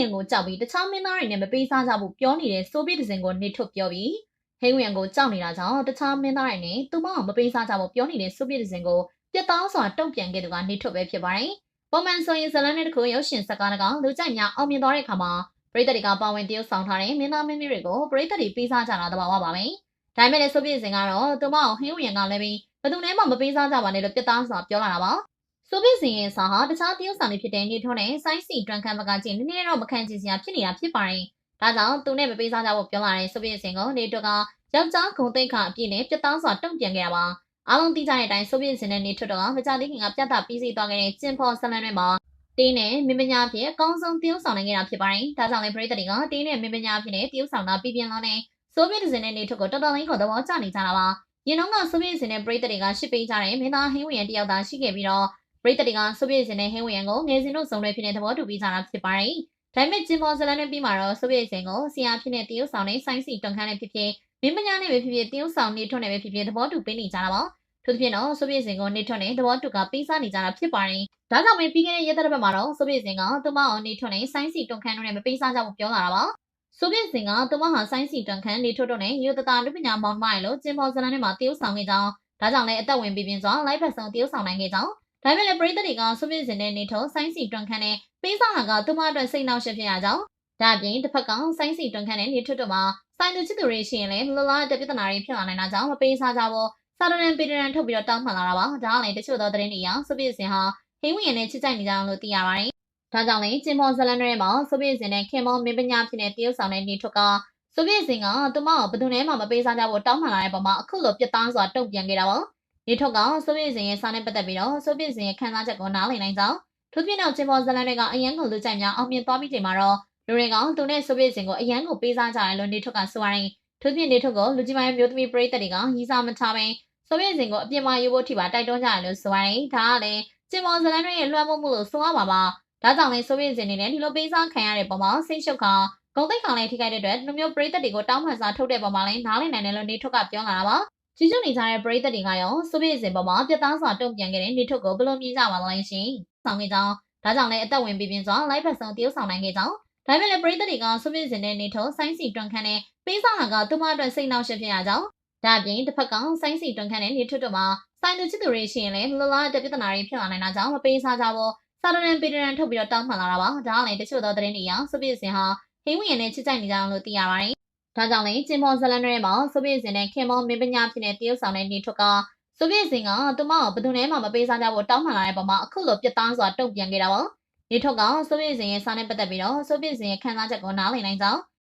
ယံကိုကြောက်ပြီးတခြားမင်းသားတွေနဲ့မပေးစားကြဘူးပြောနေတဲ့ဆိုဗီယက်ဒဇင်ကိုနေထုတ်ပြောပြီးဟိန်းဝယံကိုကြောက်နေတာကြောင့်တခြားမင်းသားတွေနဲ့သူမအောင်မပေးစားကြဘူးပြောနေတဲ့ဆိုဗီယက်ဒဇင်ကိုပြတ်သားစွာတုံ့ပြန်ခဲ့သူကနေထုတ်ပဲဖြစ်ပါတယ်။ပုံမှန်ဆိုရင်ဇလန်နဲ့တခုရုပ်ရှင်စကားတကောင်လူကြိုက်များအောင်မြင်သွားတဲ့အခါမှာပရိသတ်တွေကပါဝင်တရုပ်ဆောင်ထားတဲ့မင်းသားမင်းသမီးတွေကိုပရိသတ်တွေပေးစားကြတာတဘာဝပါပဲ။ဒါပေမဲ့လည်းဆိုဗီယက်ဒဇင်ကတော့သူမအောင်ဟိန်းဝယံကလည်းပြီးဘယ်သူနဲ့မှမပေးစားကြပါနဲ့လို့ပြတ်သားစွာပြောလာတာပါ။ ဆိုဗီယက်စင်ရဲ့စာဟာတခြားတရုတ်ဆောင်တွေဖြစ်တဲ့နေထွန်းနဲ့ဆိုင်းစီတွန်ခံဘကချင်းနည်းနည်းတော့မခံချင်စရာဖြစ်နေတာဖြစ်ပါတယ်။ဒါကြောင့်သူနဲ့မပေးစားကြဖို့ပြောလာတဲ့ဆိုဗီယက်စင်ကိုနေတွကယောက်ျားဂုံတိတ်ခအပြည့်နဲ့ပြတ်သားစွာတုံ့ပြန်ခဲ့တာပါ။အားလုံးသိကြတဲ့အတိုင်းဆိုဗီယက်စင်နဲ့နေထွတော့မကြသေးခင်ကပြတ်သားပြီးစီးသွားခဲ့တဲ့ကျင်ဖော်ဆလန်တွေမှာတင်းနဲ့မင်းမညာဖြစ်အကောင်းဆုံးတရုတ်ဆောင်နိုင်ခဲ့တာဖြစ်ပါတယ်။ဒါကြောင့်လည်းပရိသတ်တွေကတင်းနဲ့မင်းမညာဖြစ်တဲ့တရုတ်ဆောင်တာပြပြင်းလောင်းနဲ့ဆိုဗီယက်စင်နဲ့နေထွကိုတော်တော်လေးကိုသဘောကျနေကြတာပါ။ရင်တော့ကဆိုဗီယက်စင်နဲ့ပရိသတ်တွေကရှစ်ပေးကြတဲ့မင်းသားဟင်းဝင်တယောက်သာရှိခဲ့ပြီးတော့ပ ရိသတ်တွေကဆိုဗီယက်စင်နဲ့ဟင်းဝင်ကိုငယ်စဉ်တို့စုံတွေဖြစ်တဲ့သဘောတူပြီးကြတာဖြစ်ပါတယ်။ဒါပေမဲ့ဂျင်မော်ဇလန်နဲ့ပြီးမှာတော့ဆိုဗီယက်စင်ကိုဆီယာဖြစ်တဲ့တရုတ်ဆောင်နဲ့ဆိုင်းစီတွန်ခန်းနဲ့ဖြစ်ဖြစ်မင်းမညာနဲ့ပဲဖြစ်ဖြစ်တရုတ်ဆောင်နေထွန်းနဲ့ပဲဖြစ်ဖြစ်သဘောတူပေးနေကြတာပါ။ထို့သဖြင့်တော့ဆိုဗီယက်စင်ကိုနေထွန်းနဲ့သဘောတူကပေးစားနေကြတာဖြစ်ပါတယ်။ဒါကြောင့်ပဲပြီးခဲ့တဲ့ရက်သတ္တပတ်မှာတော့ဆိုဗီယက်စင်ကသူမအောင်နေထွန်းနဲ့ဆိုင်းစီတွန်ခန်းတို့နဲ့မပေးစားကြဘူးပြောလာတာပါ။ဆိုဗီယက်စင်ကသူမဟာဆိုင်းစီတွန်ခန်းနေထွန်းတို့နဲ့ရိုတတာလူပညာမောင်မိုင်လို့ဂျင်မော်ဇလန်နဲ့မှာတရုတ်ဆောင်ခဲ့ကြောင်းဒါကြောင့်လည်းအသက်ဝင်ပြပြင်းစွာလိုက်ဖက်ဆောင်တရုတ်ဆောင်နိုင်ခဲ့ကြောင်း ဒါပေမဲ့လည်းပရိသတ်တွေကဆိုဗီယက်စင်နဲ့နေထုံဆိုင်းစီတွန်ခန်းနဲ့ပေးဆောင်လာကသူမအတွက်စိတ်နှောက်ယှက်ဖြစ်ရကြောင်းဒါအပြင်တစ်ဖက်ကဆိုင်းစီတွန်ခန်းနဲ့နေထွတ်တို့မှာစိုင်းသူချစ်သူတွေရှိရင်လည်းလလတဲ့ပြဿနာတွေဖြစ်လာနိုင်တာကြောင့်မပေးစားကြဘူးစာရန်ပီတရန်ထုတ်ပြီးတော့တောင်းမှန်လာတာပါဒါကလည်းတချို့သောသတင်းတွေအရဆိုဗီယက်စင်ဟာဟင်းဝင်နဲ့ချစ်ကြိုက်နေကြအောင်လို့သိရပါတယ်ဒါကြောင့်လည်းကျင်မော်ဇလန်တွေမှာဆိုဗီယက်စင်နဲ့ခင်မောမင်းပညာဖြစ်တဲ့တရုတ်ဆောင်တဲ့နေထွတ်ကဆိုဗီယက်စင်ကသူမကိုဘယ်သူနဲ့မှမပေးစားကြဘူးတောင်းမှန်လာတဲ့ပုံမှာအခုလိုပြတ်သားစွာတုံ့ပြန်ခဲ့တာပါ နေထုတ်ကဆိုဗီယက်စင်ရဲ့စာနဲ့ပတ်သက်ပြီးတော့ဆိုဗီယက်စင်ရဲ့ခံစားချက်ကိုနားလည်နိုင်ကြောင်းထို့ပြင်တော့ကျင်ပေါ်ဇလန်တွေကအရန်ကိုလူကြိုက်များအောင်မြင်သွားပြီးချိန်မှာတော့လူတွေကသူနဲ့ဆိုဗီယက်စင်ကိုအရန်ကိုပေးစားကြတယ်လို့နေထုတ်ကဆိုရတယ်ထို့ပြင်နေထုတ်ကလူကြီးပိုင်းမျိုးသမီးပရိသတ်တွေကရီစာမထားဘဲဆိုဗီယက်စင်ကိုအပြစ်မယူဖို့ထိပါတိုက်တွန်းကြတယ်လို့ဆိုရတယ်ဒါကလည်းကျင်ပေါ်ဇလန်တွေရဲ့လွှမ်းမိုးမှုလို့ဆိုရပါပါဒါကြောင့်လည်းဆိုဗီယက်စင်တွေနဲ့ဒီလိုပေးစားခံရတဲ့ပုံမှာစိတ်ရှုပ်ခါဂုံတိတ်ခေါင်လေးထိခိုက်တဲ့အတွက်လူမျိုးပရိသတ်တွေကိုတောင်းပန်စာထုတ်တဲ့ပုံမှာလည်းနားလည်နိုင်တယ်လို့နေထုတ်ကပြောလာတာပါ ကြည့်ကြနေကြတဲ့ပရိသတ်တွေကရောဆိုဗီယက်စင်ပေါ်မှာပြတ်သားစွာတုံ့ပြန်ခဲ့တဲ့နေထုတ်ကိုဘယ်လိုမြင်ကြပါလဲရှင်။ဆောင်ခဲ့ကြောင်းဒါကြောင့်လည်းအသက်ဝင်ပြင်းစွာလိုက်ဖက်ဆောင်တရုပ်ဆောင်နိုင်ခဲ့ကြောင်းဒါပေမဲ့လည်းပရိသတ်တွေကဆိုဗီယက်စင်နဲ့နေထုတ်ဆိုင်းစီတွန်ခန်းနဲ့ပေးဆောင်လာကသူမအတွက်စိတ်နှောက်ယှက်ဖြစ်ရကြောင်းဒါအပြင်တစ်ဖက်ကဆိုင်းစီတွန်ခန်းနဲ့နေထုတ်တို့မှာစိုင်းသူချစ်သူတွေရှိရင်လည်းလလတဲ့ပြဿနာတွေဖြစ်လာနိုင်တာကြောင့်မပေးစားကြဘူးစာရန်ပီတရန်ထုတ်ပြီးတော့တောင်းမှန်လာတာပါဒါကလည်းတချို့သောသတင်းတွေအရဆိုဗီယက်စင်ဟာဟိန်းဝင်နဲ့ချစ်ကြိုက်နေကြအောင်လို့သိရပါတယ် ဒါကြောင့်လည်းကျင်မော်ဇလန်တွေမှာဆိုဗီယက်စင်နဲ့ခင်မောမင်းပညာဖြစ်တဲ့တရုတ်ဆောင်တဲ့နေထွက်ကဆိုဗီယက်စင်ကသူမကိုဘယ်သူနဲ့မှမပေးစားကြဖို့တောင်းမှန်လာတဲ့ပုံမှာအခုလိုပြတ်သားစွာတုံ့ပြန်ခဲ့တာပါနေထွက်ကဆိုဗီယက်စင်ရဲ့စာနဲ့ပတ်သက်ပြီးတော့ဆိုဗီယက်စင်ရဲ့ခံစားချက်ကိုနားလည်နိုင်ကြောင်း